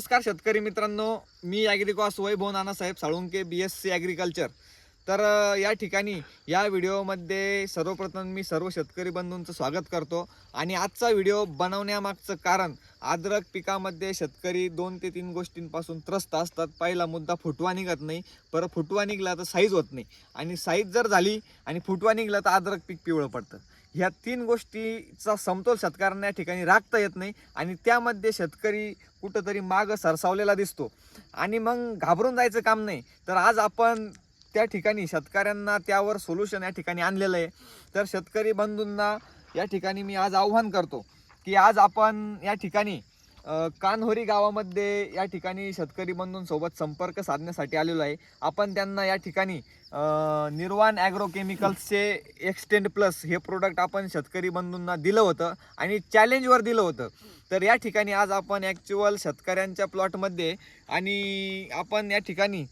नमस्कार शेतकरी मित्रांनो. मी ॲग्रिकॉस Vaibhav Nanasaheb Salunke B S C agriculture तर या ठिकाणी या व्हिडिओमध्ये सर्वप्रथम मी सर्व शेतकरी बंधूंचं स्वागत करतो. आणि आजचा व्हिडिओ बनवण्यामागचं कारण अद्रक पिकामध्ये शेतकरी दोन ते तीन गोष्टींपासून त्रस्त असतात. पहिला मुद्दा फुटवा निघत नाही परत फुटवा निघला तर साईज होत नाही. आणि साईज जर झाली आणि फुटवा निघला तर अद्रक पीक पिवळं पडतं. ह्या तीन गोष्टीचा समतोल शेतकऱ्यांना या ठिकाणी राखता येत नाही आणि त्यामध्ये शेतकरी कुठंतरी माग सरसावलेला दिसतो. आणि मग घाबरून जायचं काम नाही. तर आज आपण त्या ठिकाणी शेतकऱ्यांना त्यावर सोल्युशन या ठिकाणी आणलेलं आहे. तर शेतकरी बंधूंना या ठिकाणी मी आज आव्हान करतो की आज आपण या ठिकाणी कान्होरी गावामध्ये या ठिकाणी शेतकरी बंधूंसोबत संपर्क साधण्यासाठी आलेलो आहे. आपण त्यांना या ठिकाणी निर्वाण ॲग्रो केमिकल्सचे एक्सटेंड प्लस हे प्रोडक्ट आपण शेतकरी बंधूंना दिलं होतं आणि चॅलेंजवर दिलं होतं. तर या ठिकाणी आज आपण ॲक्च्युअल शेतकऱ्यांच्या प्लॉटमध्ये आणि आपण या ठिकाणी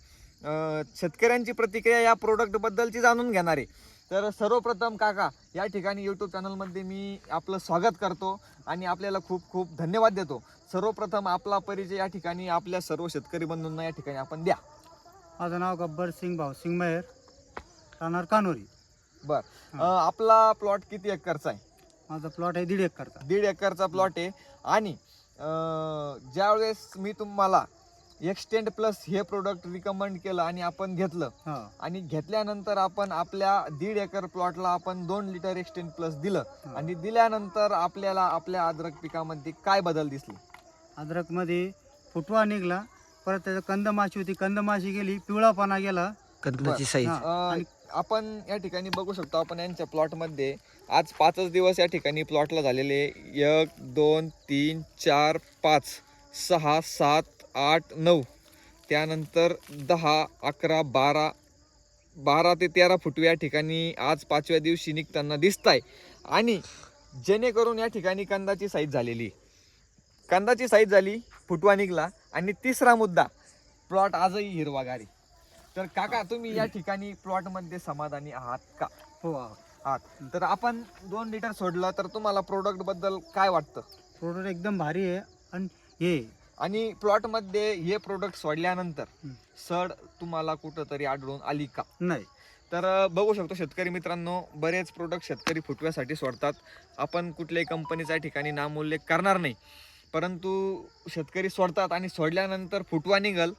शेतकऱ्यांची प्रतिक्रिया या प्रोडक्टबद्दलची जाणून घेणार. आहे तर सर्वप्रथम काका या ठिकाणी यूट्यूब चॅनलमध्ये मी आपलं स्वागत करतो आणि आपल्याला खूप खूप धन्यवाद देतो. सर्वप्रथम आपला परिचय या ठिकाणी आपल्या सर्व शेतकरी बंधूंना या ठिकाणी आपण द्या. माझं नाव गब्बर सिंग भाऊ सिंग मेहर राहणार कानोरी. बर. आपला प्लॉट किती एकरचा आहे? माझा प्लॉट आहे दीड एकरचा. दीड एकरचा प्लॉट आहे. आणि ज्यावेळेस मी तुम्हाला एक्सटेंड प्लस हे प्रोडक्ट रिकमेंड केलं आणि आपण घेतलं. हा. आणि घेतल्यानंतर आपण आपल्या दीड एकर प्लॉटला आपण दोन लिटर एक्सटेंड प्लस दिलं. हा. आणि दिल्यानंतर आपल्याला आपल्या अद्रक पिकामध्ये काय बदल दिसले? अद्रकमध्ये फुटवा निघला परत त्याचं कंदमाशी होती. कंदमाशी गेली पिवळापणा गेला. कदमाची बरं. साईज हा. अं, आपण या ठिकाणी बघू शकतो आपण यांच्या प्लॉटमध्ये आज पाचच दिवस या ठिकाणी प्लॉटला झालेले एक दोन तीन चार पाच सहा सात आठ नऊ. त्यानंतर दहा अकरा बारा बारा ते तेरा फुटवे या ठिकाणी आज पाचव्या दिवशी निघताना दिसत आहे आणि जेणेकरून या ठिकाणी कंदाची साईज झालेली. कंदाची साईज झाली फुटवा निघला आणि तिसरा मुद्दा प्लॉट आजही हिरवागार तर काका तुम्ही या ठिकाणी प्लॉटमध्ये समाधानी आहात का? हो. आहात. तर आपण दोन लिटर सोडलं तर तुम्हाला प्रोडक्टबद्दल काय वाटतं? प्रोडक्ट एकदम भारी आहे. आणि हे आणि प्लॉटमध्ये हे प्रोडक्ट सोडल्यानंतर. सड तुम्हाला कुठंतरी आढळून आली का? नाही. तर बघू शकतो शेतकरी मित्रांनो बरेच प्रोडक्ट शेतकरी फुटव्यासाठी सोडतात. आपण कुठल्याही कंपनीच्या ठिकाणी नामोल्लेख करणार नाही. परंतु शेतकरी सोडतात आणि सोडल्यानंतर फुटवा निघल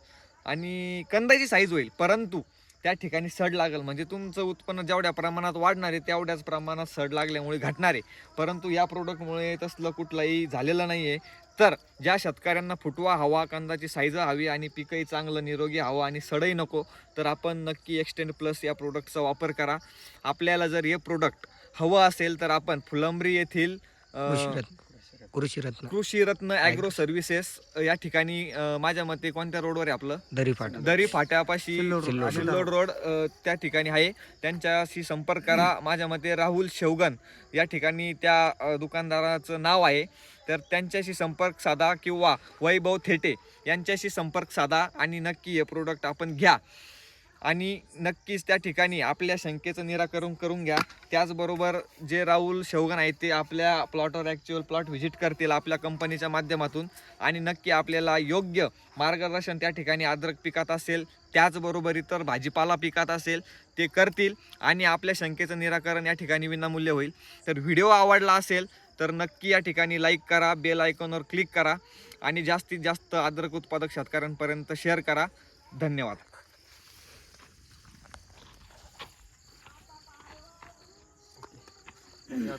आणि कंदाची साईज होईल. परंतु त्या ठिकाणी सड लागल. म्हणजे तुमचं उत्पन्न जेवढ्या प्रमाणात वाढणार आहे तेवढ्याच प्रमाणात सड लागल्यामुळे घटणार आहे. परंतु या प्रोडक्टमुळे तसलं कुठलंही झालेलं नाही आहे तर ज्या शेतकऱ्यांना फुटवा हवा कांदाची साईज हवी आणि पिकही चांगलं निरोगी हवं आणि सडही नको तर आपण नक्की एक्सटेंड प्लस या प्रोडक्टचा वापर करा. आपल्याला जर हे प्रोडक्ट हवं असेल तर आपण फुलंब्री येथील कृषीरत्न. कृषीरत्न कृषी रत्न ॲग्रो सर्व्हिसेस या ठिकाणी अं, माझ्या मते कोणत्या रोडवर आहे आपलं? दरी फाटा. दरी फाट्यापाशी सिल्लोड रोड. सिल्लोड रोड अं, त्या ठिकाणी आहे. त्यांच्याशी संपर्क करा. माझ्या मते राहुल शेवगन या ठिकाणी त्या अं, दुकानदाराचं नाव आहे. तर त्यांच्याशी संपर्क साधा किंवा वैभव थेटे यांच्याशी संपर्क साधा आणि नक्की हे प्रोडक्ट आपण घ्या. आणि नक्कीच त्या ठिकाणी आपल्या शंकेचं निराकरण करून घ्या. त्याचबरोबर जे राहुल शौगन आहेत ते आपल्या प्लॉटवर ॲक्च्युअल प्लॉट व्हिजिट करतील आपल्या कंपनीच्या माध्यमातून. आणि नक्की आपल्याला योग्य मार्गदर्शन त्या ठिकाणी अद्रक पिकात असेल त्याचबरोबर इतर भाजीपाला पिकात असेल ते करतील आणि आपल्या शंकेचं निराकरण या ठिकाणी विनामूल्य होईल. तर व्हिडिओ आवडला असेल तर नक्की या ठिकाणी लाईक करा बेल आयकॉनवर क्लिक करा आणि जास्तीत जास्त अद्रक उत्पादक शेतकऱ्यांपर्यंत शेअर करा. धन्यवाद. Я